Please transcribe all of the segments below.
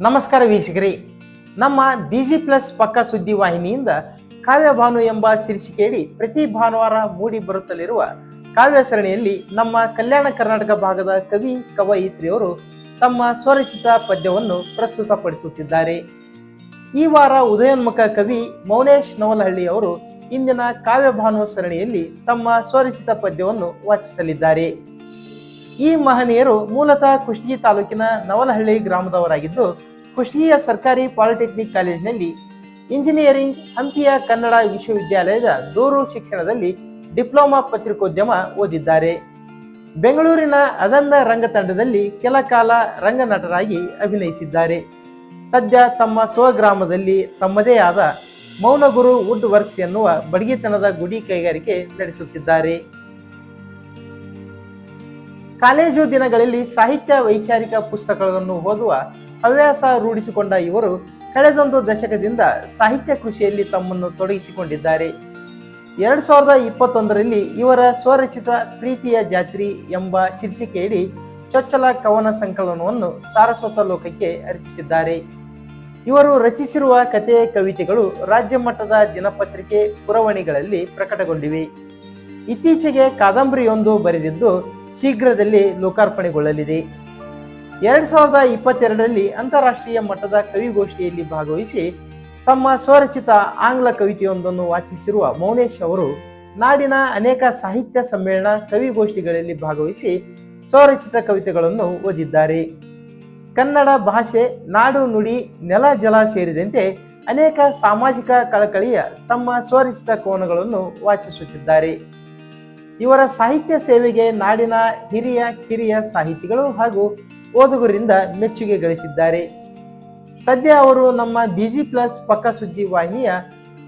ನಮಸ್ಕಾರ ವೀಕ್ಷಕರೇ. ನಮ್ಮ ಬಿಜಿ ಪ್ಲಸ್ ಪಕ್ಕ ಸುದ್ದಿ ವಾಹಿನಿಯಿಂದ ಕಾವ್ಯ ಭಾನು ಎಂಬ ಶೀರ್ಷಿಕೆಯಡಿ ಪ್ರತಿ ಭಾನುವಾರ ಮೂಡಿ ಬರುತ್ತಲಿರುವ ಕಾವ್ಯ ಸರಣಿಯಲ್ಲಿ ನಮ್ಮ ಕಲ್ಯಾಣ ಕರ್ನಾಟಕ ಭಾಗದ ಕವಿ ಕವಯಿತ್ರಿಯವರು ತಮ್ಮ ಸ್ವರಚಿತ ಪದ್ಯವನ್ನು ಪ್ರಸ್ತುತಪಡಿಸುತ್ತಿದ್ದಾರೆ. ಈ ವಾರ ಉದಯೋನ್ಮುಖ ಕವಿ ಮೌನೇಶ್ ನವಲಹಳ್ಳಿ ಅವರು ಇಂದಿನ ಕಾವ್ಯ ಭಾನು ಸರಣಿಯಲ್ಲಿ ತಮ್ಮ ಸ್ವರಚಿತ ಪದ್ಯವನ್ನು ವಾಚಿಸಲಿದ್ದಾರೆ. ಈ ಮಹನೀಯರು ಮೂಲತಃ ಕುಷ್ಟಗಿ ತಾಲೂಕಿನ ನವಲಹಳ್ಳಿ ಗ್ರಾಮದವರಾಗಿದ್ದು, ಕುಷ್ಟಗಿಯ ಸರ್ಕಾರಿ ಪಾಲಿಟೆಕ್ನಿಕ್ ಕಾಲೇಜಿನಲ್ಲಿ ಇಂಜಿನಿಯರಿಂಗ್, ಹಂಪಿಯ ಕನ್ನಡ ವಿಶ್ವವಿದ್ಯಾಲಯದ ದೂರು ಶಿಕ್ಷಣದಲ್ಲಿ ಡಿಪ್ಲೊಮಾ ಪತ್ರಿಕೋದ್ಯಮ ಓದಿದ್ದಾರೆ. ಬೆಂಗಳೂರಿನ ಅದಮ್ಯ ರಂಗತಂಡದಲ್ಲಿ ಕೆಲ ಕಾಲ ರಂಗನಟರಾಗಿ ಅಭಿನಯಿಸಿದ್ದಾರೆ. ಸದ್ಯ ತಮ್ಮ ಸ್ವಗ್ರಾಮದಲ್ಲಿ ತಮ್ಮದೇ ಆದ ಮೌನಗುರು ವುಡ್ ವರ್ಕ್ಸ್ ಎನ್ನುವ ಬಡಗಿತನದ ಗುಡಿ ಕೈಗಾರಿಕೆ ನಡೆಸುತ್ತಿದ್ದಾರೆ. ಕಾಲೇಜು ದಿನಗಳಲ್ಲಿ ಸಾಹಿತ್ಯ ವೈಚಾರಿಕ ಪುಸ್ತಕಗಳನ್ನು ಓದುವ ಹವ್ಯಾಸ ರೂಢಿಸಿಕೊಂಡ ಇವರು ಕಳೆದೊಂದು ದಶಕದಿಂದ ಸಾಹಿತ್ಯ ಕೃಷಿಯಲ್ಲಿ ತಮ್ಮನ್ನು ತೊಡಗಿಸಿಕೊಂಡಿದ್ದಾರೆ. ಎರಡು ಸಾವಿರದ ಇಪ್ಪತ್ತೊಂದರಲ್ಲಿ ಇವರ ಸ್ವರಚಿತ ಪ್ರೀತಿಯ ಜಾತ್ರಿ ಎಂಬ ಶೀರ್ಷಿಕೆಯಡಿ ಚೊಚ್ಚಲ ಕವನ ಸಂಕಲನವನ್ನು ಸಾರಸ್ವತ ಲೋಕಕ್ಕೆ ಅರ್ಪಿಸಿದ್ದಾರೆ. ಇವರು ರಚಿಸಿರುವ ಕತೆ ಕವಿತೆಗಳು ರಾಜ್ಯ ಮಟ್ಟದ ದಿನಪತ್ರಿಕೆ ಪುರವಣಿಗಳಲ್ಲಿ ಪ್ರಕಟಗೊಂಡಿವೆ. ಇತ್ತೀಚೆಗೆ ಕಾದಂಬರಿಯೊಂದು ಬರೆದಿದ್ದು ಶೀಘ್ರದಲ್ಲಿ ಲೋಕಾರ್ಪಣೆಗೊಳ್ಳಲಿದೆ. ಎರಡ್ ಸಾವಿರದ ಇಪ್ಪತ್ತೆರಡರಲ್ಲಿ ಅಂತಾರಾಷ್ಟ್ರೀಯ ಮಟ್ಟದ ಕವಿಗೋಷ್ಠಿಯಲ್ಲಿ ಭಾಗವಹಿಸಿ ತಮ್ಮ ಸ್ವರಚಿತ ಆಂಗ್ಲ ಕವಿತೆಯೊಂದನ್ನು ವಾಚಿಸಿರುವ ಮೌನೇಶ್ ಅವರು ನಾಡಿನ ಅನೇಕ ಸಾಹಿತ್ಯ ಸಮ್ಮೇಳನ ಕವಿಗೋಷ್ಠಿಗಳಲ್ಲಿ ಭಾಗವಹಿಸಿ ಸ್ವರಚಿತ ಕವಿತೆಗಳನ್ನು ಓದಿದ್ದಾರೆ. ಕನ್ನಡ ಭಾಷೆ, ನಾಡು ನುಡಿ, ನೆಲ ಜಲ ಸೇರಿದಂತೆ ಅನೇಕ ಸಾಮಾಜಿಕ ಕಳಕಳಿಯ ತಮ್ಮ ಸ್ವರಚಿತ ಕೋನಗಳನ್ನು ವಾಚಿಸುತ್ತಿದ್ದಾರೆ. ಇವರ ಸಾಹಿತ್ಯ ಸೇವೆಗೆ ನಾಡಿನ ಹಿರಿಯ ಕಿರಿಯ ಸಾಹಿತಿಗಳು ಹಾಗೂ ಓದುಗರಿಂದ ಮೆಚ್ಚುಗೆ ಗಳಿಸಿದ್ದಾರೆ. ಸದ್ಯ ಅವರು ನಮ್ಮ ಬಿಜಿ ಪ್ಲಸ್ ಪಕ್ಕ ಸುದ್ದಿ ವಾಹಿನಿಯ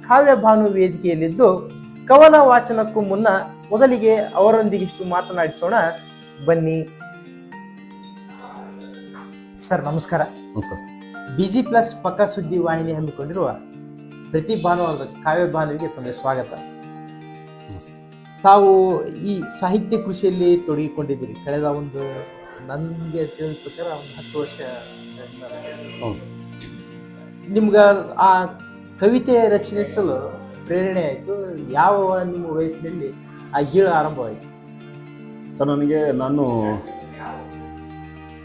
ಕಾವ್ಯ ಭಾನು ವೇದಿಕೆಯಲ್ಲಿದ್ದು ಕವನ ವಾಚನಕ್ಕೂ ಮುನ್ನ ಮೊದಲಿಗೆ ಅವರೊಂದಿಗಿಷ್ಟು ಮಾತನಾಡಿಸೋಣ. ಬನ್ನಿ. ಸರ್ ನಮಸ್ಕಾರ. ನಮಸ್ಕಾರ ಸರ್. ಬಿಜಿ ಪ್ಲಸ್ ಪಕ್ಕ ಸುದ್ದಿ ವಾಹಿನಿ ಹಮ್ಮಿಕೊಂಡಿರುವ ಪ್ರತಿ ಭಾನುವಾರದ ಕಾವ್ಯ ಭಾನುವಿಗೆ ತಮಗೆ ಸ್ವಾಗತ. ತಾವು ಈ ಸಾಹಿತ್ಯ ಕೃಷಿಯಲ್ಲಿ ತೊಡಗಿಕೊಂಡಿದ್ದೀರಿ. ಕಳೆದ ಒಂದು ನನಗೆ ತಿಳಿದ ಪ್ರಕಾರ ಒಂದು ಹತ್ತು ವರ್ಷ ನಿಮ್ಗೆ ಆ ಕವಿತೆ ರಚಿಸಲು ಪ್ರೇರಣೆ ಆಯಿತು. ಯಾವ ನಿಮ್ಮ ವಯಸ್ಸಿನಲ್ಲಿ ಆ ಗೀಳು ಆರಂಭವಾಯಿತು? ಸರ್ ನನಗೆ ನಾನು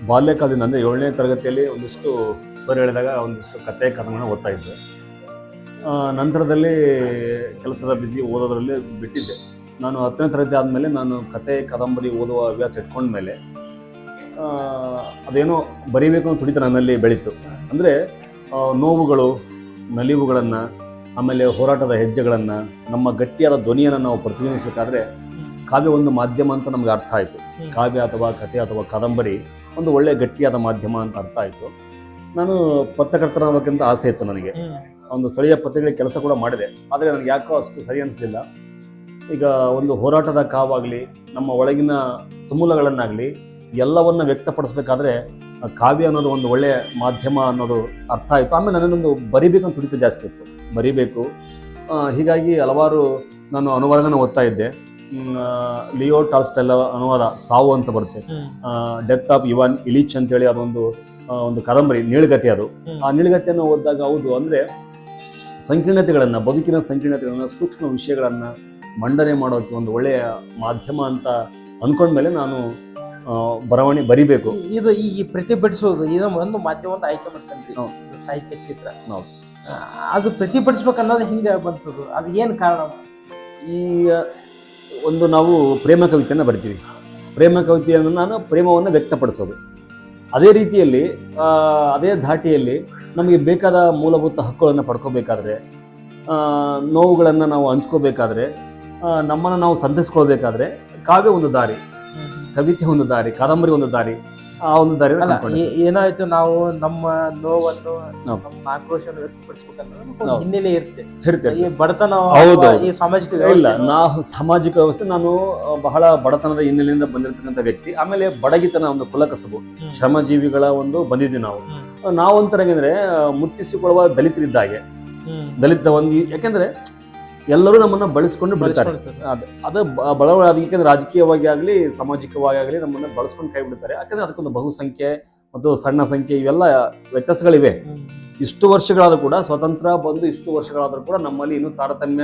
ಬಾಲ್ಯಕಾಲದಿಂದ ಅಂದರೆ ಏಳನೇ ತರಗತಿಯಲ್ಲಿ ಒಂದಿಷ್ಟು ಸರ್ ಹೇಳಿದಾಗ ಒಂದಿಷ್ಟು ಕತೆ ಕಥನಗಳನ್ನ ಓದ್ತಾ ಇದ್ದೆ. ನಂತರದಲ್ಲಿ ಕೆಲಸದ ಬಿಜಿ ಓದೋದ್ರಲ್ಲಿ ಬಿಟ್ಟಿದ್ದೆ. ನಾನು ಹತ್ತನೇ ತರಗತಿ ಆದಮೇಲೆ ನಾನು ಕತೆ ಕಾದಂಬರಿ ಓದುವ ಹವ್ಯಾಸ ಇಟ್ಕೊಂಡ್ಮೇಲೆ ಅದೇನೋ ಬರೀಬೇಕು ಅಂತ ತುಡಿತ ನನ್ನಲ್ಲಿ ಬೆಳೀತು. ಅಂದರೆ ನೋವುಗಳು ನಲಿವುಗಳನ್ನು ಆಮೇಲೆ ಹೋರಾಟದ ಹೆಜ್ಜೆಗಳನ್ನು ನಮ್ಮ ಗಟ್ಟಿಯಾದ ಧ್ವನಿಯನ್ನು ನಾವು ಪ್ರತಿನಿಧಿಸಬೇಕಾದ್ರೆ ಕಾವ್ಯ ಒಂದು ಮಾಧ್ಯಮ ಅಂತ ನಮ್ಗೆ ಅರ್ಥ ಆಯಿತು. ಕಾವ್ಯ ಅಥವಾ ಕಥೆ ಅಥವಾ ಕಾದಂಬರಿ ಒಂದು ಒಳ್ಳೆಯ ಗಟ್ಟಿಯಾದ ಮಾಧ್ಯಮ ಅಂತ ಅರ್ಥ ಆಯಿತು. ನಾನು ಪತ್ರಕರ್ತನಾಗಬೇಕಂತ ಆಸೆ ಇತ್ತು ನನಗೆ. ಒಂದು ಸ್ಥಳೀಯ ಪತ್ರಿಕೆಗಳಿಗೆ ಕೆಲಸ ಕೂಡ ಮಾಡಿದೆ. ಆದರೆ ನನಗೆ ಯಾಕೋ ಅಷ್ಟು ಸರಿ ಅನಿಸ್ಲಿಲ್ಲ. ಈಗ ಒಂದು ಹೋರಾಟದ ಕಾವಾಗಲಿ ನಮ್ಮ ಒಳಗಿನ ತುಮೂಲಗಳನ್ನಾಗಲಿ ಎಲ್ಲವನ್ನು ವ್ಯಕ್ತಪಡಿಸ್ಬೇಕಾದ್ರೆ ಕಾವ್ಯ ಅನ್ನೋದು ಒಂದು ಒಳ್ಳೆಯ ಮಾಧ್ಯಮ ಅನ್ನೋದು ಅರ್ಥ ಆಯಿತು. ಆಮೇಲೆ ನನ್ನೊಂದು ಬರಿಬೇಕಂತ ತುಡಿತ ಜಾಸ್ತಿ ಇತ್ತು. ಬರಿಬೇಕು. ಹೀಗಾಗಿ ಹಲವಾರು ನಾನು ಅನುವಾದನ ಓದ್ತಾ ಇದ್ದೆ. ಲಿಯೋ ಟಾಲ್ಸ್ಟೆಲ್ಲ ಅನುವಾದ ಸಾವು ಅಂತ ಬರುತ್ತೆ. ಡೆತ್ ಆಫ್ ಇವನ್ ಇಲಿಚ್ ಅಂತೇಳಿ ಅದೊಂದು ಒಂದು ಕಾದಂಬರಿ ನೀಳ್ಗತಿ ಅದು. ಆ ನೀಳ್ಗತಿಯನ್ನು ಓದಿದಾಗ ಹೌದು ಅಂದರೆ ಸಂಕೀರ್ಣತೆಗಳನ್ನು ಬದುಕಿನ ಸಂಕೀರ್ಣತೆಗಳನ್ನು ಸೂಕ್ಷ್ಮ ವಿಷಯಗಳನ್ನು ಮಂಡನೆ ಮಾಡೋಕ್ಕೆ ಒಂದು ಒಳ್ಳೆಯ ಮಾಧ್ಯಮ ಅಂತ ಅಂದ್ಕೊಂಡ್ಮೇಲೆ ನಾನು ಬರವಣಿಗೆ ಬರವಣೆ ಬರಿಬೇಕು. ಇದು ಈ ಪ್ರತಿಭಟಿಸೋದು ಇದು ಒಂದು ಮಾಧ್ಯಮ ಅಂತ ಆಯ್ಕೆ ಮಾಡ್ಕೊಂಡ್ರಿ. ಸಾಹಿತ್ಯ ಕ್ಷೇತ್ರ. ನಾವು ಅದು ಪ್ರತಿಭಟಿಸ್ಬೇಕನ್ನೋದು ಹಿಂಗೆ ಬಂತದು? ಅದು ಏನು ಕಾರಣ? ಈ ಒಂದು ನಾವು ಪ್ರೇಮ ಕವಿತೆಯನ್ನು ಬರಿತೀವಿ. ಪ್ರೇಮ ಕವಿತೆಯನ್ನು ನಾನು ಪ್ರೇಮವನ್ನು ವ್ಯಕ್ತಪಡಿಸೋದು. ಅದೇ ರೀತಿಯಲ್ಲಿ ಅದೇ ಧಾಟಿಯಲ್ಲಿ ನಮಗೆ ಬೇಕಾದ ಮೂಲಭೂತ ಹಕ್ಕುಗಳನ್ನು ಪಡ್ಕೋಬೇಕಾದ್ರೆ ನೋವುಗಳನ್ನು ನಾವು ಹಂಚ್ಕೋಬೇಕಾದ್ರೆ ನಮ್ಮನ್ನು ನಾವು ಸಂತೈಸ್ಕೊಳ್ಬೇಕಾದ್ರೆ ಕಾವ್ಯ ಒಂದು ದಾರಿ ಕವಿತೆ ಒಂದು ದಾರಿ ಕಾದಂಬರಿ ಒಂದು ದಾರಿ ಆ ಒಂದು ದಾರಿ ಏನಾಯ್ತು ನಾವು ನಮ್ಮ ನೋವನ್ನು. ನಮ್ಮ ಆಕ್ರೋಶವನ್ನು ಹಿನ್ನೆಲೆ ಇರುತ್ತೆ ಬಡತನ ಈ ಸಾಮಾಜಿಕ ಇಲ್ಲ ನಾವು ಸಾಮಾಜಿಕ ವ್ಯವಸ್ಥೆ ನಾನು ಬಹಳ ಬಡತನದ ಹಿನ್ನೆಲೆಯಿಂದ ಬಂದಿರತಕ್ಕಂತ ವ್ಯಕ್ತಿ ಆಮೇಲೆ ಬಡಗಿತನ ಒಂದು ಕುಲಕಸಬು. ಶ್ರಮಜೀವಿಗಳ ಒಂದು ಬಂದಿದ್ವಿ ನಾವು ಹ್ಮ್. ನಾವಂತರಾಗಂದ್ರೆ ಮುಟ್ಟಿಸಿಕೊಳ್ಳುವ ದಲಿತರಿದ್ದಾಗೆ. ದಲಿತ ಒಂದು ಯಾಕೆಂದ್ರೆ ಎಲ್ಲರೂ ನಮ್ಮನ್ನ ಬಳಸ್ಕೊಂಡು ಬಿಡ್ತಾರೆ. ಅದ್- ಅದು ಬ- ಬಳವಳ ಅದು ಯಾಕಂದ್ರೆ ರಾಜಕೀಯವಾಗಿ ಆಗಲಿ ಸಾಮಾಜಿಕವಾಗಿ ಆಗಲಿ ನಮ್ಮನ್ನ ಬಳಸ್ಕೊಂಡು ಕೈ ಬಿಡ್ತಾರೆ. ಯಾಕಂದ್ರೆ ಅದಕ್ಕೊಂದು ಬಹುಸಂಖ್ಯೆ ಮತ್ತು ಸಣ್ಣ ಸಂಖ್ಯೆ ಇವೆಲ್ಲ ವ್ಯತ್ಯಾಸಗಳಿವೆ. ಇಷ್ಟು ವರ್ಷಗಳಾದ್ರೂ ಕೂಡ ಸ್ವತಂತ್ರ ಬಂದು ಇಷ್ಟು ವರ್ಷಗಳಾದ್ರೂ ಕೂಡ ನಮ್ಮಲ್ಲಿ ಇನ್ನೂ ತಾರತಮ್ಯ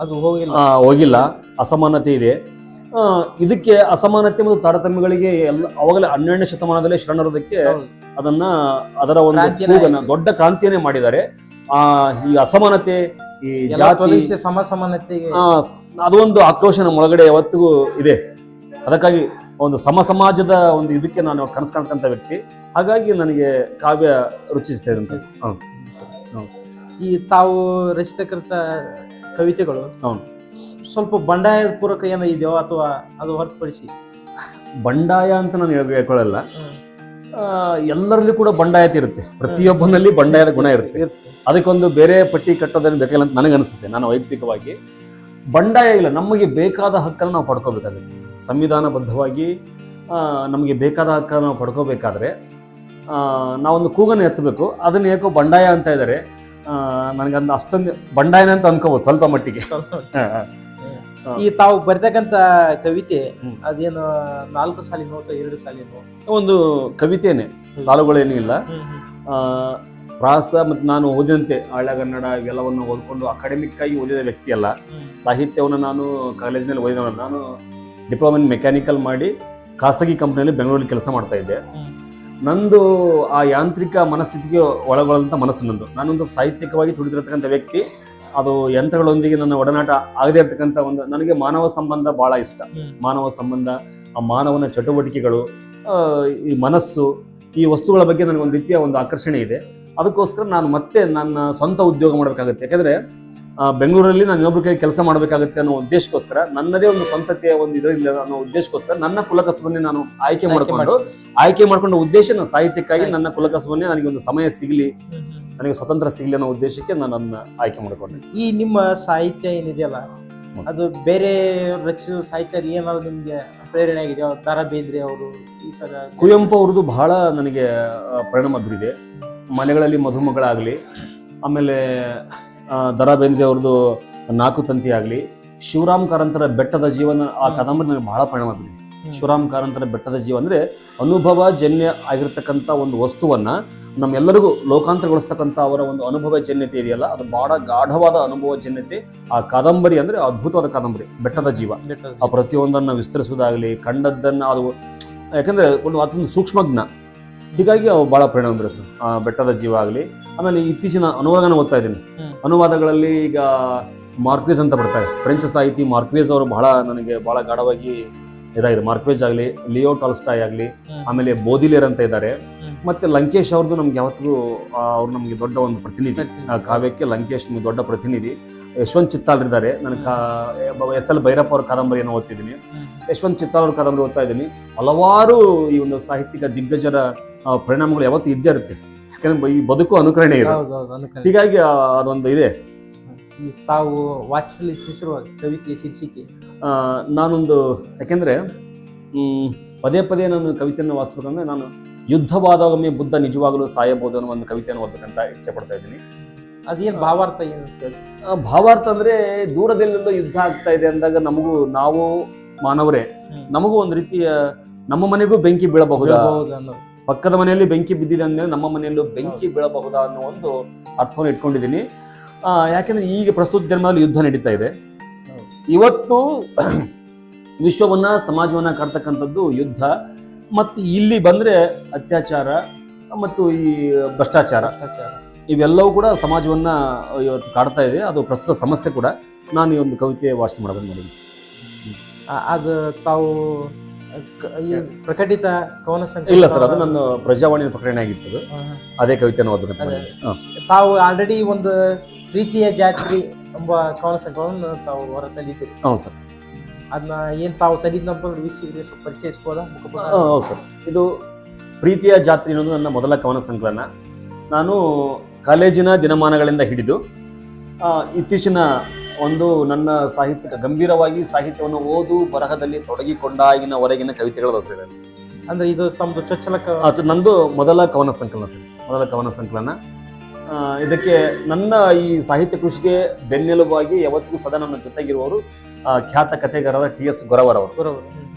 ಅದು ಹೋಗಿಲ್ಲ. ಹೋಗಿಲ್ಲ. ಅಸಮಾನತೆ ಇದೆ. ಇದಕ್ಕೆ ಅಸಮಾನತೆ ಮತ್ತು ತಾರತಮ್ಯಗಳಿಗೆ ಎಲ್ಲ ಅವಾಗಲೇ ಹನ್ನೆರಡನೇ ಶತಮಾನದಲ್ಲೇ ಶರಣರೋದಕ್ಕೆ ಅದನ್ನ ಅದರ ಒಂದು ದೊಡ್ಡ ಕ್ರಾಂತಿಯನ್ನೇ ಮಾಡಿದ್ದಾರೆ. ಆ ಈ ಅಸಮಾನತೆ ಈ ಜಾತಿ ಸಮ ಸಮಾನತೆಗೆ ಆ, ಅದು ಒಂದು ಆಕ್ರೋಶ ನಮ್ಮ ಒಳಗಡೆ ಯಾವತ್ತಿಗೂ ಇದೆ. ಅದಕ್ಕಾಗಿ ಒಂದು ಸಮ ಸಮಾಜದ ಒಂದು ಇದಕ್ಕೆ ನಾನು ಕನಸು ಕಾಣ್ತಕ್ಕಂಥ ವ್ಯಕ್ತಿ. ಹಾಗಾಗಿ ನನಗೆ ಕಾವ್ಯ ರುಚಿಸ್ತಾ ಇದೆ ಅಂತ ಹೌದು. ಹೌದು. ಈ ತಾವು ರಚಿತಕೃತ ಕವಿತೆಗಳು ಹೌದು. ಸ್ವಲ್ಪ ಬಂಡಾಯದ ಪೂರಕ ಏನ ಇದೆಯೋ ಅಥವಾ ಅದು ಹೊರತುಪಡಿಸಿ? ಬಂಡಾಯ ಅಂತ ನಾನು ಹೇಳ್- ಹೇಳ್ಕೊಳ್ಳಲ್ಲ. ಎಲ್ಲರಲ್ಲಿ ಕೂಡ ಬಂಡಾಯತೆ ಇರುತ್ತೆ. ಪ್ರತಿಯೊಬ್ಬನಲ್ಲಿ ಬಂಡಾಯದ ಗುಣ ಇರುತ್ತೆ. ಅದಕ್ಕೊಂದು ಬೇರೆ ಪಟ್ಟಿ ಕಟ್ಟೋದೇನು ಬೇಕಾಗಿಲ್ಲ ಅಂತ ನನಗೆ ಅನಿಸುತ್ತೆ ನಾನು ವೈಯಕ್ತಿಕವಾಗಿ. ಬಂಡಾಯ ಇಲ್ಲ ನಮಗೆ ಬೇಕಾದ ಹಕ್ಕನ್ನು ನಾವು ಪಡ್ಕೋಬೇಕಾಗುತ್ತೆ. ಸಂವಿಧಾನಬದ್ಧವಾಗಿ ನಮಗೆ ಬೇಕಾದ ಹಕ್ಕನ್ನು ನಾವು ಪಡ್ಕೋಬೇಕಾದ್ರೆ ನಾವೊಂದು ಕೂಗನ್ನು ಎತ್ತಬೇಕು. ಅದನ್ನು ಏಕೋ ಬಂಡಾಯ ಅಂತ ಇದ್ದಾರೆ. ನನಗಂದು ಅಷ್ಟೊಂದು ಬಂಡಾಯನ ಅಂತ ಅನ್ಕೋಬೋದು ಸ್ವಲ್ಪ ಮಟ್ಟಿಗೆ. ಈ ತಾವು ಬರ್ತಕ್ಕಂಥ ಕವಿತೆ. ಅದೇನು ನಾಲ್ಕು ಸಾಲಿನೋ ಅಥವಾ ಎರಡು ಸಾಲಿನೋ? ಒಂದು ಕವಿತೆನೆ ಸಾಲುಗಳೇನೂ ಇಲ್ಲ. ಪ್ರಾಸ ಮತ್ತು ನಾನು ಓದಿದಂತೆ ಹಳೆಗನ್ನಡ ಇವೆಲ್ಲವನ್ನು ಓದ್ಕೊಂಡು ಅಕಾಡೆಮಿಕ್ ಆಗಿ ಓದಿದ ವ್ಯಕ್ತಿ ಅಲ್ಲ ಸಾಹಿತ್ಯವನ್ನು ನಾನು ಕಾಲೇಜಿನಲ್ಲಿ ಓದಿದವನು. ನಾನು ಡಿಪ್ಲೊಮಾ ಇನ್ ಮೆಕ್ಯಾನಿಕಲ್ ಮಾಡಿ ಖಾಸಗಿ ಕಂಪ್ನಿಯಲ್ಲಿ ಬೆಂಗಳೂರಲ್ಲಿ ಕೆಲಸ ಮಾಡ್ತಾ ಇದ್ದೆ. ನಂದು ಆ ಯಾಂತ್ರಿಕ ಮನಸ್ಥಿತಿಗೆ ಒಳಗೊಳ್ಳಂಥ ಮನಸ್ಸು ನಂದು. ನಾನೊಂದು ಸಾಹಿತ್ಯಿಕವಾಗಿ ತುಡಿದಿರತಕ್ಕಂಥ ವ್ಯಕ್ತಿ. ಅದು ಯಂತ್ರಗಳೊಂದಿಗೆ ನನ್ನ ಒಡನಾಟ ಆಗದೇ ಇರತಕ್ಕಂಥ ಒಂದು ನನಗೆ ಮಾನವ ಸಂಬಂಧ ಬಹಳ ಇಷ್ಟ. ಮಾನವ ಸಂಬಂಧ ಆ ಮಾನವನ ಚಟುವಟಿಕೆಗಳು ಈ ಮನಸ್ಸು ಈ ವಸ್ತುಗಳ ಬಗ್ಗೆ ನನಗೆ ಒಂದು ರೀತಿಯ ಒಂದು ಆಕರ್ಷಣೆ ಇದೆ. ಅದಕ್ಕೋಸ್ಕರ ನಾನು ಮತ್ತೆ ನನ್ನ ಸ್ವಂತ ಉದ್ಯೋಗ ಮಾಡಬೇಕಾಗುತ್ತೆ. ಯಾಕಂದ್ರೆ ಬೆಂಗಳೂರಲ್ಲಿ ನಾನು ಇನ್ನೊಬ್ರ ಕೈ ಕೆಲಸ ಮಾಡಬೇಕಾಗುತ್ತೆ ಅನ್ನೋ ಉದ್ದೇಶಕ್ಕೋಸ್ಕರ ನನ್ನದೇ ಒಂದು ಸ್ವಂತತೆಯ ಒಂದು ಇದರಲ್ಲಿ ಅನ್ನೋ ಉದ್ದೇಶಕ್ಕೋಸ್ಕರ ನನ್ನ ಕುಲಕಸಬನ್ನೇ ನಾನು ಆಯ್ಕೆ ಮಾಡಿಕೊಂಡು ಆಯ್ಕೆ ಮಾಡ್ಕೊಂಡ ಉದ್ದೇಶ ನಾನು ಸಾಹಿತ್ಯಕ್ಕಾಗಿ ನನ್ನ ಕುಲಕಸಬನ್ನೇ ನನಗೆ ಒಂದು ಸಮಯ ಸಿಗಲಿ ನನಗೆ ಸ್ವತಂತ್ರ ಸಿಗಲಿ ಅನ್ನೋ ಉದ್ದೇಶಕ್ಕೆ ನಾನು ಅದನ್ನ ಆಯ್ಕೆ ಮಾಡಿಕೊಂಡೆ. ಈ ನಿಮ್ಮ ಸಾಹಿತ್ಯ ಏನಿದೆಯಲ್ಲ ಅದು ಬೇರೆ ರಚಿಸಿದ ಸಾಹಿತ್ಯ ಏನಾದ್ರು ನಿಮ್ಗೆ ಪ್ರೇರಣೆ ಆಗಿದೆ ದಾರಾ ಬೇಂದ್ರೆ ಅವರು ಈ ತರ ಕುವೆಂಪು ಅವ್ರದ್ದು ಬಹಳ ನನಗೆ ಪರಿಣಾಮ ಬೀರಿದೆ. ಮನೆಗಳಲ್ಲಿ ಮಧುಮಗಳಾಗಲಿ ಆಮೇಲೆ ದರಾ ಬೇಂದ್ರೆ ಅವ್ರದ್ದು ನಾಲ್ಕು ತಂತಿ ಆಗಲಿ ಶಿವರಾಮ್ ಕಾರಂತರ ಬೆಟ್ಟದ ಜೀವನ ಆ ಕದಂಬರಿ ನನಗೆ ಬಹಳ ಪರಿಣಾಮ ಬೀರಿದೆ. ಶಿವರಾಮ್ ಕಾರಂತರ ಬೆಟ್ಟದ ಜೀವ ಅಂದರೆ ಅನುಭವ ಜನ್ಯ ಆಗಿರ್ತಕ್ಕಂಥ ಒಂದು ವಸ್ತುವನ್ನು ನಮ್ಮೆಲ್ಲರಿಗೂ ಲೋಕಾಂತರಗೊಳಿಸ್ತಕ್ಕಂಥ ಅವರ ಒಂದು ಅನುಭವ ಜನ್ಯತೆ ಇದೆಯಲ್ಲ ಅದು ಬಹಳ ಗಾಢವಾದ ಅನುಭವ ಜನ್ಯತೆ. ಆ ಕಾದಂಬರಿ ಅಂದರೆ ಅದ್ಭುತವಾದ ಕಾದಂಬರಿ ಬೆಟ್ಟದ ಜೀವ. ಆ ಪ್ರತಿಯೊಂದನ್ನು ವಿಸ್ತರಿಸುವುದಾಗಲಿ ಕಂಡದ್ದನ್ನು ಅದು ಯಾಕಂದರೆ ಒಂದು ಅದೊಂದು ಸೂಕ್ಷ್ಮಜ್ಞ. ಹೀಗಾಗಿ ಅವು ಬಹಳ ಪರಿಣಾಮ ಬೀರ ಸರ್. ಆ ಬೆಟ್ಟದ ಜೀವ ಆಗಲಿ ಆಮೇಲೆ ಇತ್ತೀಚಿನ ಅನುವಾದನ ಓದ್ತಾ ಇದ್ದೀನಿ. ಅನುವಾದಗಳಲ್ಲಿ ಈಗ ಮಾರ್ಕ್ವೇಸ್ ಅಂತ ಬರ್ತಾರೆ ಫ್ರೆಂಚ್ ಸಾಹಿತಿ ಮಾರ್ಕ್ವೇಸ್ ಅವರು ಬಹಳ ನನಗೆ ಬಹಳ ಗಾಢವಾಗಿ ಇದಾಗಿದೆ. ಮಾರ್ಕ್ವೇಜ್ ಆಗಲಿ ಲಿಯೋ ಟಾಲ್ಸ್ಟಾಯ್ ಆಗಲಿ ಆಮೇಲೆ ಬೋಧಿಲೇರ್ ಅಂತ ಇದ್ದಾರೆ. ಮತ್ತೆ ಲಂಕೇಶ್ ಅವ್ರದ್ದು ನಮ್ಗೆ ಯಾವತ್ತಿಗೂ ಅವ್ರು ನಮಗೆ ದೊಡ್ಡ ಒಂದು ಪ್ರತಿನಿಧಿ. ಕಾವ್ಯಕ್ಕೆ ಲಂಕೇಶ್ ನಮ್ಗೆ ದೊಡ್ಡ ಪ್ರತಿನಿಧಿ. ಯಶವಂತ್ ಚಿತ್ತಾಲ್ ಇದ್ದಾರೆ. ನನ್ನ ಎಸ್ ಎಲ್ ಭೈರಪ್ಪ ಅವ್ರ ಕಾದಂಬರಿಯನ್ನು ಓದ್ತಿದ್ದೀನಿ. ಯಶವಂತ್ ಚಿತ್ತಾಲ್ ಅವ್ರ ಕಾದಂಬರಿ ಓದ್ತಾ ಇದ್ದೀನಿ. ಹಲವಾರು ಈ ಒಂದು ಸಾಹಿತ್ಯಿಕ ದಿಗ್ಗಜರ ಪರಿಣಾಮಗಳು ಯಾವತ್ತೂ ಇದ್ದೇ ಇರುತ್ತೆ ಯಾಕಂದ್ರೆ ಈ ಬದುಕು ಅನುಕರಣೆ ಇದೆ ಅನುಕರಣೆ. ಹೀಗಾಗಿ ಆ, ಅದೊಂದು ಇದೆ ಈ ತಾವು ವಾಚಿಸಲು ಇಚ್ಛಿಸಿರುವ ಕವಿತೆ ಶೀರ್ಷಿಕೆ ಆ, ನಾನೊಂದು ಯಾಕೆಂದ್ರೆ ಪದೇ ಪದೇ ನಾನು ಕವಿತೆಯನ್ನು ವಾಸಿಸ್ಬೇಕಂದ್ರೆ ನಾನು ಯುದ್ಧವಾದಾಗೊಮ್ಮೆ ಬುದ್ಧ ನಿಜವಾಗಲೂ ಸಾಯಬಹುದು ಅನ್ನೋ ಒಂದು ಕವಿತೆಯನ್ನು ಓದ್ಬೇಕಂತ ಇಚ್ಛೆ ಪಡ್ತಾ ಇದ್ದೀನಿ ಅದೇನು ಭಾವಾರ್ಥ ಏನು ಅಂತ ಹೇಳಿ? ಆ, ಭಾವಾರ್ಥ ಅಂದ್ರೆ ದೂರದಲ್ಲೆಲ್ಲೋ ಯುದ್ಧ ಆಗ್ತಾ ಇದೆ ಅಂದಾಗ ನಮಗೂ ನಾವು ಮಾನವರೇ ಹ್ಮ್. ನಮಗೂ ಒಂದು ರೀತಿಯ ನಮ್ಮ ಮನೆಗೂ ಬೆಂಕಿ ಬೀಳಬಹುದು ಅನ್ನೋದು. ಪಕ್ಕದ ಮನೆಯಲ್ಲಿ ಬೆಂಕಿ ಬಿದ್ದಿದೆ ಅಂದ್ರೆ ನಮ್ಮ ಮನೆಯಲ್ಲೂ ಬೆಂಕಿ ಬೀಳಬಹುದಾ ಅನ್ನೋ ಒಂದು ಅರ್ಥವನ್ನು ಇಟ್ಕೊಂಡಿದ್ದೀನಿ. ಆ, ಯಾಕೆಂದ್ರೆ ಈಗ ಪ್ರಸ್ತುತ ಜನ್ಮದಲ್ಲಿ ಯುದ್ಧ ನಡೀತಾ ಇದೆ. ಇವತ್ತು ವಿಶ್ವವನ್ನ ಸಮಾಜವನ್ನ ಕಾಡ್ತಕ್ಕಂಥದ್ದು ಯುದ್ಧ. ಮತ್ತು ಇಲ್ಲಿ ಬಂದ್ರೆ ಅತ್ಯಾಚಾರ ಮತ್ತು ಈ ಭ್ರಷ್ಟಾಚಾರ. ಇವೆಲ್ಲವೂ ಕೂಡ ಸಮಾಜವನ್ನ ಇವತ್ತು ಕಾಡ್ತಾ ಇದೆ. ಅದು ಪ್ರಸ್ತುತ ಸಮಸ್ಯೆ ಕೂಡ. ನಾನು ಈ ಒಂದು ಕವಿತೆ ವಾಚನ ಮಾಡಬೇಕು ಮಾಡಿದ್ದೀನಿ ಅದು ತಾವು ಈ ಪ್ರಕಟಿತ ಕವನ ಸಂಕಲನ ಇಲ್ಲ ಸರ್ ಅದು ನನ್ನ ಪ್ರಜಾವಾಣಿ ಪ್ರಕರಣ ಆಗಿತ್ತು ಅದು. ಕವಿತೆ ಓದಬೇಕು ತಾವು ಆಲ್ರೆಡಿ ಒಂದು ಪ್ರೀತಿಯ ಜಾತ್ರೆ ಎಂಬ ಕವನ ಸಂಕಲನ ತಾವು ಹೊರ ತಂದಿದ್ದೀರಿ ಹೌದು ಸರ್. ಅದನ್ನ ಏನ್ ತಾವು ತಂದಿದ್ನಪ್ಪ ಅಂದ್ರೆ ವೀಕ್ಷಕರಿಗೆ ಸ್ವಲ್ಪ ಪರಿಚಯಿಸ್ಬೋದಾ? ಹೌದು ಸರ್. ಇದು ಪ್ರೀತಿಯ ಜಾತ್ರೆ ಅನ್ನೋದು ನನ್ನ ಮೊದಲ ಕವನ ಸಂಕಲನ. ನಾನು ಕಾಲೇಜಿನ ದಿನಮಾನಗಳಿಂದ ಹಿಡಿದು ಇತ್ತೀಚಿನ ಒಂದು ನನ್ನ ಸಾಹಿತ್ಯಿಕ ಗಂಭೀರವಾಗಿ ಸಾಹಿತ್ಯವನ್ನು ಓದು ಬರಹದಲ್ಲಿ ತೊಡಗಿಕೊಂಡಾಗಿನವರೆಗಿನ ಕವಿತೆಗಳ ಸರ್ ಇದೆ ಅಂದ್ರೆ ಇದು ತಮ್ದು ಚೊಚ್ಚಲ ಕ- ಅದು ನಂದು ಮೊದಲ ಕವನ ಸಂಕಲನ ಸರ್. ಮೊದಲ ಕವನ ಸಂಕಲನ. ಇದಕ್ಕೆ ನನ್ನ ಈ ಸಾಹಿತ್ಯ ಕೃಷಿಗೆ ಬೆನ್ನೆಲುಬಾಗಿ ಯಾವತ್ತಿಗೂ ಸದಾ ನನ್ನ ಜೊತೆಗಿರುವವರು ಖ್ಯಾತ ಕಥೆಗಾರರ ಟಿ ಎಸ್ ಗೊರವರವರು.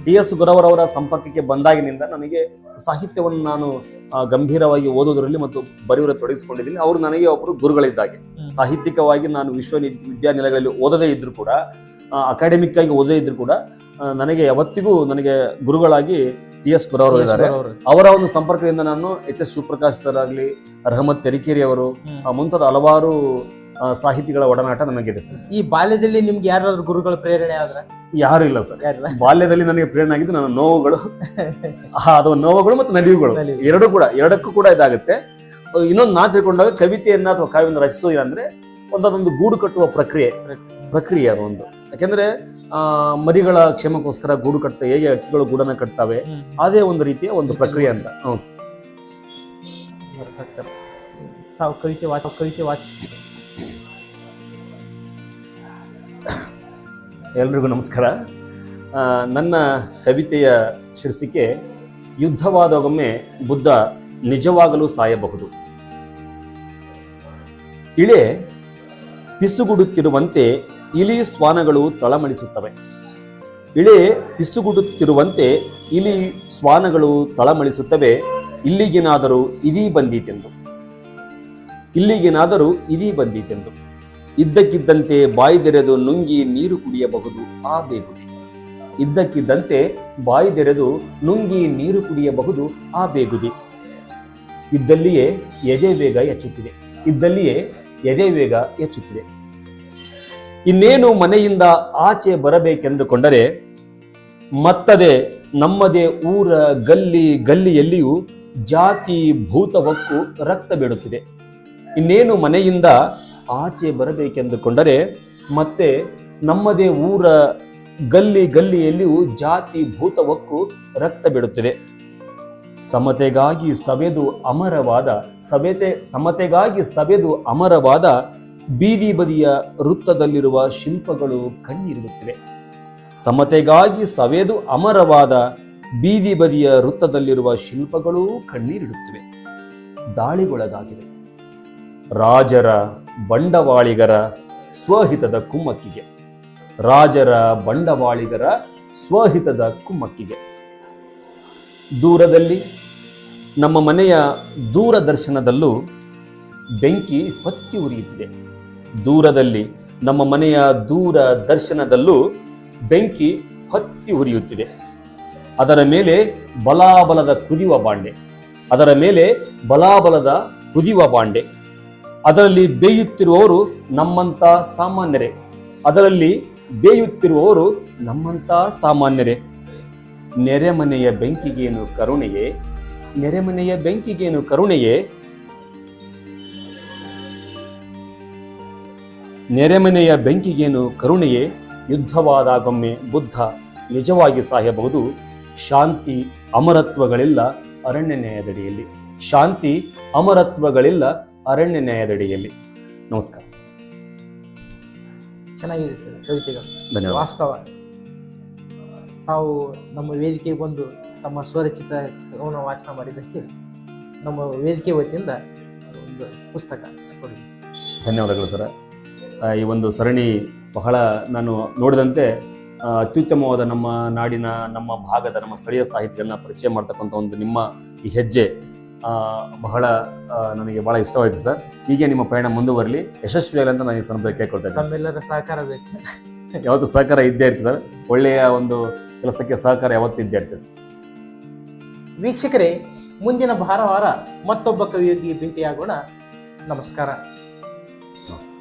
ಟಿ ಎಸ್ ಗೊರವರವರ ಸಂಪರ್ಕಕ್ಕೆ ಬಂದಾಗಿನಿಂದ ನನಗೆ ಸಾಹಿತ್ಯವನ್ನು ನಾನು ಗಂಭೀರವಾಗಿ ಓದೋದರಲ್ಲಿ ಮತ್ತು ಬರೆಯುವ ತೊಡಗಿಸಿಕೊಂಡಿದ್ದೀನಿ. ಅವರು ನನಗೆ ಒಬ್ಬರು ಗುರುಗಳಿದ್ದಾಗೆ. ಸಾಹಿತ್ಯಿಕವಾಗಿ ನಾನು ವಿಶ್ವ ವಿದ್ಯಾನಿಲಯಗಳಲ್ಲಿ ಓದದೇ ಇದ್ರು ಕೂಡ ಅಕಾಡೆಮಿಕ್ ಆಗಿ ಓದದೇ ಇದ್ರು ಕೂಡ ನನಗೆ ಯಾವತ್ತಿಗೂ ನನಗೆ ಗುರುಗಳಾಗಿ ಟಿ ಎಸ್ ಗುರವರು ಇದ್ದಾರೆ. ಅವರ ಒಂದು ಸಂಪರ್ಕದಿಂದ ನಾನು ಎಚ್ ಎಸ್ ಶಿವಪ್ರಕಾಶ್ ಸರ್ ಆಗಲಿ ರಹಮತ್ ತೆರಿಕೇರಿ ಅವರು ಆ, ಮುಂತಾದ ಹಲವಾರು ಸಾಹಿತಿಗಳ ಒಡನಾಟ ನಮಗಿದೆ ಸರ್. ಈ ಬಾಲ್ಯದಲ್ಲಿ ನಿಮ್ಗೆ ಯಾರಾದ್ರೂ ಗುರುಗಳ ಪ್ರೇರಣೆ ಆದ್ರೆ? ಯಾರು ಇಲ್ಲ ಸರ್. ಬಾಲ್ಯದಲ್ಲಿ ನನಗೆ ಪ್ರೇರಣೆ ಆಗಿದ್ದು ನನ್ನ ನೋವುಗಳು. ಅದು ನೋವುಗಳು ಮತ್ತು ನಲಿವುಗಳು. ನಲಿವು. ಎರಡು ಕೂಡ ಎರಡಕ್ಕೂ ಕೂಡ ಇದಾಗುತ್ತೆ. ಇನ್ನೊಂದು ನಾ ತಿಳ್ಕೊಂಡಾಗ ಕವಿತೆಯನ್ನ ಅಥವಾ ಕಾವ್ಯವನ್ನು ರಚಿಸೋ ಏನಂದ್ರೆ ಒಂದೊಂದು ಗೂಡು ಕಟ್ಟುವ ಪ್ರಕ್ರಿಯೆ. ಪ್ರಕ್ರಿಯೆ ಅದು ಒಂದು. ಯಾಕೆಂದ್ರೆ ಮರಿಗಳ ಕ್ಷೇಮಕ್ಕೋಸ್ಕರ ಗೂಡು ಕಟ್ತಾ ಹೇಗೆ ಅಕ್ಕಿಗಳು ಗೂಡನ್ನ ಕಟ್ತವೆ. ಅದೇ ಒಂದು ರೀತಿಯ ಒಂದು ಪ್ರಕ್ರಿಯೆ ಅಂತ. ಹೌದು. ತಾವು ಕವಿತೆ ವಾಚ ಕವಿತೆ ವಾಚ. ಎಲ್ರಿಗೂ ನಮಸ್ಕಾರ. ನನ್ನ ಕವಿತೆಯ ಶೀರ್ಷಿಕೆ ಯುದ್ಧವಾದಗೊಮ್ಮೆ ಬುದ್ಧ ನಿಜವಾಗಲೂ ಸಾಯಬಹುದು. ಇಳೆ ಪಿಸುಗುಡುತ್ತಿರುವಂತೆ ಇಲಿ ಶ್ವಾನಗಳು ತಳಮಳಿಸುತ್ತವೆ ಇಳೆ ಪಿಸುಗುಡುತ್ತಿರುವಂತೆ ಇಲಿ ಶ್ವಾನಗಳು ತಳಮಳಿಸುತ್ತವೆ ಇಲ್ಲಿಗೇನಾದರೂ ಇದೀ ಬಂದೀತೆಂದು. ಇಲ್ಲಿಗೇನಾದರೂ ಇದೀ ಬಂದೀತೆಂದು. ಇದ್ದಕ್ಕಿದ್ದಂತೆ ಬಾಯಿದೆರೆದು ನುಂಗಿ ನೀರು ಕುಡಿಯಬಹುದು ಆ ಬೇಗುದಿ. ಇದ್ದಕ್ಕಿದ್ದಂತೆ ಬಾಯಿದೆರೆದು ನುಂಗಿ ನೀರು ಕುಡಿಯಬಹುದು ಆ ಬೇಗುದಿ. ಇದ್ದಲ್ಲಿಯೇ ಎದೆ ವೇಗ ಹೆಚ್ಚುತ್ತಿದೆ. ಇದ್ದಲ್ಲಿಯೇ ಎದೆ ವೇಗ ಹೆಚ್ಚುತ್ತಿದೆ. ಇನ್ನೇನು ಮನೆಯಿಂದ ಆಚೆ ಬರಬೇಕೆಂದುಕೊಂಡರೆ ಮತ್ತದೆ ನಮ್ಮದೇ ಊರ ಗಲ್ಲಿ ಗಲ್ಲಿಯಲ್ಲಿಯೂ ಜಾತಿ ಭೂತವಕ್ಕು ರಕ್ತ ಬೇಡುತ್ತಿದೆ. ಇನ್ನೇನು ಮನೆಯಿಂದ ಆಚೆ ಬರಬೇಕೆಂದುಕೊಂಡರೆ ಮತ್ತೆ ನಮ್ಮದೇ ಊರ ಗಲ್ಲಿ ಗಲ್ಲಿಯಲ್ಲಿಯೂ ಜಾತಿ ಭೂತವಕ್ಕು ರಕ್ತ ಬಿಡುತ್ತಿದೆ. ಸಮತೆಗಾಗಿ ಸವೆದು ಅಮರವಾದ, ಸವೆತೆ, ಸಮತೆಗಾಗಿ ಸವೆದು ಅಮರವಾದ ಬೀದಿ ಬದಿಯ ವೃತ್ತದಲ್ಲಿರುವ ಶಿಲ್ಪಗಳು ಕಣ್ಣೀರಿಡುತ್ತಿವೆ. ಸಮತೆಗಾಗಿ ಸವೆದು ಅಮರವಾದ ಬೀದಿ ಬದಿಯ ವೃತ್ತದಲ್ಲಿರುವ ಶಿಲ್ಪಗಳು ಕಣ್ಣೀರಿಡುತ್ತಿವೆ. ದಾಳಿಗೊಳಗಾಗಿವೆ. ರಾಜರ ಬಂಡವಾಳಿಗರ ಸ್ವಹಿತದ ಕುಮ್ಮಕ್ಕಿಗೆ. ರಾಜರ ಬಂಡವಾಳಿಗರ ಸ್ವಹಿತದ ಕುಮ್ಮಕ್ಕಿಗೆ. ದೂರದಲ್ಲಿ, ನಮ್ಮ ಮನೆಯ ದೂರದರ್ಶನದಲ್ಲೂ ಬೆಂಕಿ ಹೊತ್ತಿ ಉರಿಯುತ್ತಿದೆ ದೂರದಲ್ಲಿ, ನಮ್ಮ ಮನೆಯ ದೂರ ದರ್ಶನದಲ್ಲೂ ಬೆಂಕಿ ಹೊತ್ತಿ ಉರಿಯುತ್ತಿದೆ. ಅದರ ಮೇಲೆ ಬಲಾಬಲದ ಕುದಿಯುವ ಬಾಂಡೆ, ಅದರ ಮೇಲೆ ಬಲಾಬಲದ ಕುದಿಯುವ ಬಾಂಡೆ. ಅದರಲ್ಲಿ ಬೇಯುತ್ತಿರುವವರು ನಮ್ಮಂತ ಸಾಮಾನ್ಯರೇ, ಅದರಲ್ಲಿ ಬೇಯುತ್ತಿರುವವರು ನಮ್ಮಂತ ಸಾಮಾನ್ಯರೇ. ನೆರೆಮನೆಯ ಬೆಂಕಿಗೇನು ಕರುಣೆಯೇ, ನೆರೆಮನೆಯ ಬೆಂಕಿಗೇನು ಕರುಣೆಯೇ ನೆರೆಮನೆಯ ಬೆಂಕಿಗೇನು ಕರುಣೆಯೇ? ಯುದ್ಧವಾದಾಗೊಮ್ಮೆ ಬುದ್ಧ ನಿಜವಾಗಿ ಸಾಯಬಹುದು. ಶಾಂತಿ ಅಮರತ್ವಗಳಿಲ್ಲ ಅರಣ್ಯ ನ್ಯಾಯದಡಿಯಲ್ಲಿ. ಶಾಂತಿ ಅಮರತ್ವಗಳಿಲ್ಲ ಅರಣ್ಯ ನ್ಯಾಯದಡಿಯಲ್ಲಿ. ನಮಸ್ಕಾರ. ಚೆನ್ನಾಗಿದೆ ಸರ್ ಕವಿತೆಗಳು. ಧನ್ಯವಾದ. ವಾಸ್ತವ. ತಾವು ನಮ್ಮ ವೇದಿಕೆಗೆ ಬಂದು ತಮ್ಮ ಸ್ವರಚಿತ ಗೌನ ವಾಚನ ಮಾಡಿದ್ದಕ್ಕೆ ನಮ್ಮ ವೇದಿಕೆ ವತಿಯಿಂದ ಒಂದು ಪುಸ್ತಕ. ಧನ್ಯವಾದಗಳು ಸರ. ಈ ಒಂದು ಸರಣಿ ಬಹಳ ನಾನು ನೋಡಿದಂತೆ ಅತ್ಯುತ್ತಮವಾದ ನಮ್ಮ ನಾಡಿನ ನಮ್ಮ ಭಾಗದ ನಮ್ಮ ಸ್ಥಳೀಯ ಸಾಹಿತ್ಯಗಳನ್ನ ಪರಿಚಯ ಮಾಡ್ತಕ್ಕಂಥ ಒಂದು ನಿಮ್ಮ ಈ ಹೆಜ್ಜೆ ಬಹಳ ನನಗೆ ಬಹಳ ಇಷ್ಟವಾಯಿತು ಸರ್. ಹೀಗೆ ನಿಮ್ಮ ಪಯಣ ಮುಂದುವರಲಿ. ಯಶಸ್ವಿಯಾಗಲಿ ಅಂತ ನಾನು ಈ ಸಂದರ್ಭದಲ್ಲಿ ಕೇಳ್ಕೊಳ್ತಾ ಇದ್ದೀನಿ ಸಹಕಾರ ಬೇಕು. ಯಾವತ್ತು ಸಹಕಾರ ಇದ್ದೇ ಇರ್ತದೆ ಸರ್. ಒಳ್ಳೆಯ ಒಂದು ಕೆಲಸಕ್ಕೆ ಸಹಕಾರ ಯಾವತ್ತೂ ಇದ್ದೇ ಇರ್ತದೆ ಸರ್. ವೀಕ್ಷಕರೇ ಮುಂದಿನ ಭಾರವಾರ ಮತ್ತೊಬ್ಬ ಕವಿಯೊಂದಿಗೆ ಭೇಟಿಯಾಗೋಣ. ನಮಸ್ಕಾರ. ನಮಸ್ತೆ.